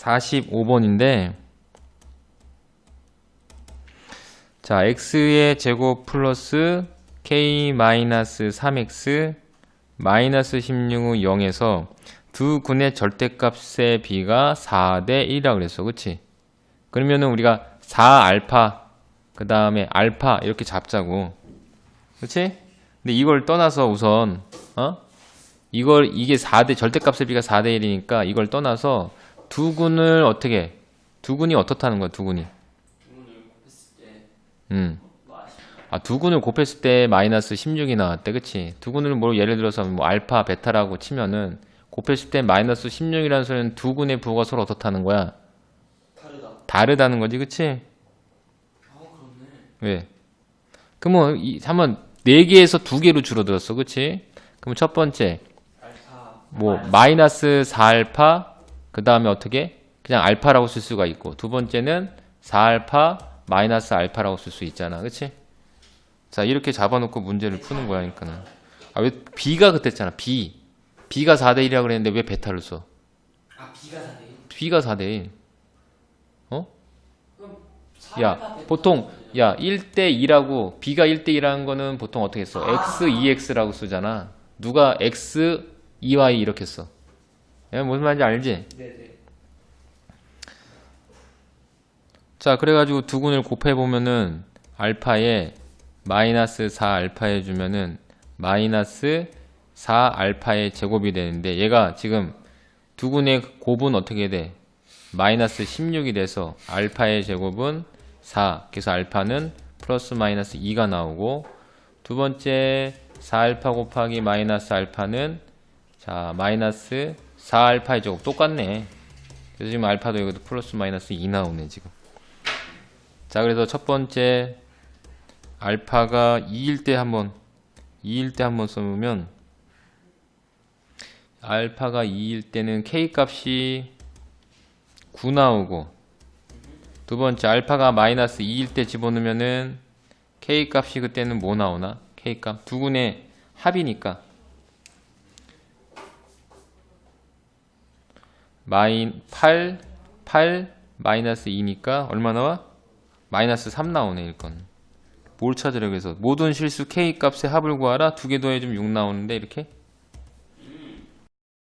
45번인데 자 x의 제곱 플러스 k 마이너스 3x 마이너스 16은 0에서 두 군의 절대값의 비가 4대 1이라고 그랬어 그치? 그러면은 우리가 4알파 그 다음에 알파 이렇게 잡자고 그치? 근데 이걸 떠나서 우선 어? 이걸 이게 4대 절대값의 비가 4대 1이니까 이걸 떠나서 두 군을 어떻게 두 군이 어떻다는 거야 두 군이 두분을 곱했을 때 음. 아, 두 군을 곱했을 때 마이너스 16이 나왔대, 그치? 두 군을 뭐 예를 들어서 뭐 알파, 베타라고 치면은 곱했을 때 마이너스 16이라는 소리는 두 군의 부호가 서로 어떻다는 거야? 다르다. 다르다는 거지, 그치? 아 그렇네. 왜? 그러면 이, 한번 네 개에서 두 개로 줄어들었어, 그치? 그럼 첫 번째, 알파. 뭐 마이너스 4알파, 그 다음에 어떻게? 그냥 알파라고 쓸 수가 있고, 두 번째는 4알파 마이너스 알파라고 쓸 수 있잖아, 그치? 자, 이렇게 잡아놓고 문제를 푸는 거야, 그러니까는. 아, 왜 B가 그랬잖아, B. B가 4대 1이라고 그랬는데 왜 베타를 써? 아 B가 4대 1. B가 4대 1. 어? 그럼 야, 4알파 베타 보통. 야, 1대 2라고, B가 1대 2라는 거는 보통 어떻게 써? 아. X, 2X라고 쓰잖아. 누가 X, 2Y 이렇게 써. 야, 무슨 말인지 알지? 네네. 자, 그래가지고 두 군을 곱해보면은, 알파에 마이너스 4 알파 해주면은, 마이너스 4 알파의 제곱이 되는데, 얘가 지금 두 군의 곱은 어떻게 돼? 마이너스 16이 돼서, 알파의 제곱은 4. 그래서 알파는 플러스 마이너스 2가 나오고, 두 번째 4알파 곱하기 마이너스 알파는, 자, 마이너스 4알파의 제곱 똑같네. 그래서 지금 알파도 여기도 플러스 마이너스 2 나오네, 지금. 자, 그래서 첫 번째 알파가 2일 때 한번 2일 때 한번 써보면 알파가 2일 때는 k 값이 9 나오고 두 번째 알파가 마이너스 2일 때 집어넣으면은 k 값이 그때는 뭐 나오나? k 값 두 군의 합이니까 마인 8 8 마이너스 2니까 얼마 나와? 마이너스 3 나오네 이건 뭘 찾으려고 해서 모든 실수 k 값의 합을 구하라. 두 개 더해주면 6 나오는데 이렇게